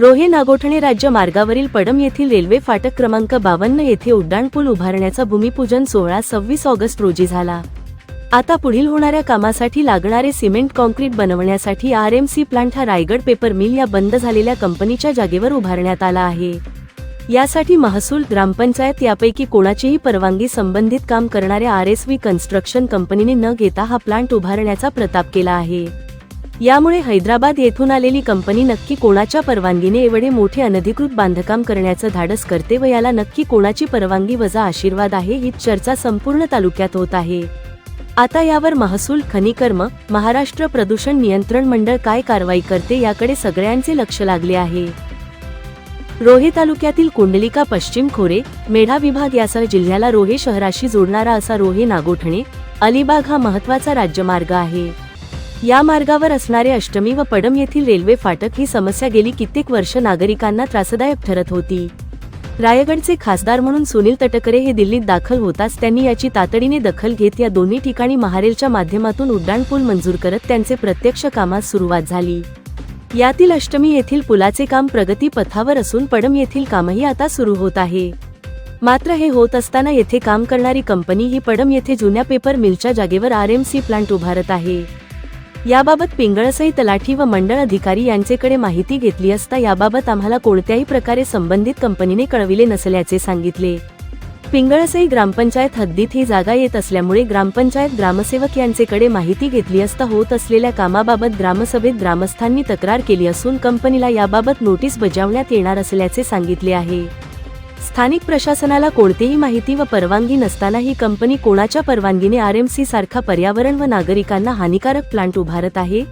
रोहे नागोठणे राज्य मार्गावरील पडम येथील रेल्वे फाटक क्रमांक बावन्न येथे उड्डाणपूल उभारण्याचा भूमिपूजन सोळा सव्वीस ऑगस्ट रोजी झाला. आता पुढील होणाऱ्या कामासाठी लागणारे सिमेंट कॉन्क्रीट बनवण्यासाठी आर एम सी प्लांट हा रायगड पेपर मिल या बंद झालेल्या कंपनीच्या जागेवर उभारण्यात आला आहे. यासाठी महसूल ग्रामपंचायत यापैकी कोणाचीही परवानगी संबंधित काम करणाऱ्या आर एस व्ही कन्स्ट्रक्शन कंपनीने न घेता हा प्लांट उभारण्याचा प्रताप केला आहे. यामुळे हैदराबाद येथून आलेली कंपनी नक्की कोणाच्या परवानगीने एवढे मोठे अनधिकृत बांधकाम करण्याचं धाडस करते व याला नक्की कोणाची परवानगी वजा आशीर्वाद आहे ही चर्चा संपूर्ण तालुक्यात होत आहे. आता यावर महसूल खनिकर्म महाराष्ट्र प्रदूषण नियंत्रण मंडळ काय कारवाई करते याकडे सगळ्यांचे लक्ष लागले आहे. रोहे तालुक्यातील कुंडलिका पश्चिम खोरे मेढा विभाग यासह जिल्ह्याला रोहे शहराशी जोडणारा असा रोहे नागोठणे अलिबाग हा महत्त्वाचा राज्यमार्ग आहे. या मार्गावर असणारे अष्टमी व पडम येथील रेल्वे फाटक ही समस्या गेली कित्येक वर्ष नागरिकांना त्रासदायक ठरत होती. रायगडचे खासदार म्हणून सुनील तटकरे हे दिल्लीत दाखल होताच त्यांनी याची तातडीने दखल घेत या दोन्ही ठिकाणी महारेलच्या माध्यमातून उड्डाणपूल मंजूर करत त्यांचे प्रत्यक्ष कामास सुरुवात झाली. यातील अष्टमी येथील पुलाचे काम प्रगती पथावर असून पडम येथील कामही आता सुरू होत आहे. मात्र हे होत असताना येथे काम करणारी कंपनी ही पडम येथे जुन्या पेपर मिलच्या जागेवर आर एम सी प्लांट उभारत आहे. याबाबत पिंगळसई तलाठी व मंडळ अधिकारी यांचेकडे माहिती घेतली असता याबाबत आम्हाला कोणत्याही प्रकारे संबंधित कंपनीने कळविले नसल्याचे सांगितले. पिंगळसई ग्रामपंचायत हद्दीत ही जागा येत असल्यामुळे ग्रामपंचायत ग्रामसेवक यांचेकडे माहिती घेतली असता होत असलेल्या कामाबाबत ग्रामसभेत ग्रामस्थांनी तक्रार केली असून कंपनीला याबाबत नोटीस बजावण्यात येणार असल्याचे सांगितले आहे. स्थानिक प्रशासनाला कोणतीही माहिती व परवानगी नसताना ही कंपनी कोणाच्या परवानगीने आरएमसी सारखा पर्यावरण व नागरिकांना हानिकारक प्लांट उभारत आहे?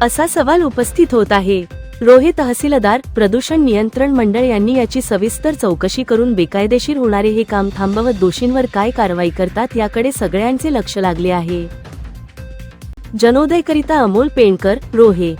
असा सवाल उपस्थित होत आहे. रोहे तहसीलदार प्रदूषण नियंत्रण मंडळ यांनी याची सविस्तर चौकशी करून बेकायदेशीर होणारे हे काम थांबवत दोषींवर काय कारवाई करतात याकडे सगळ्यांचे लक्ष लागले आहे. जनोदयकरिता अमोल पेंडकर रोहे.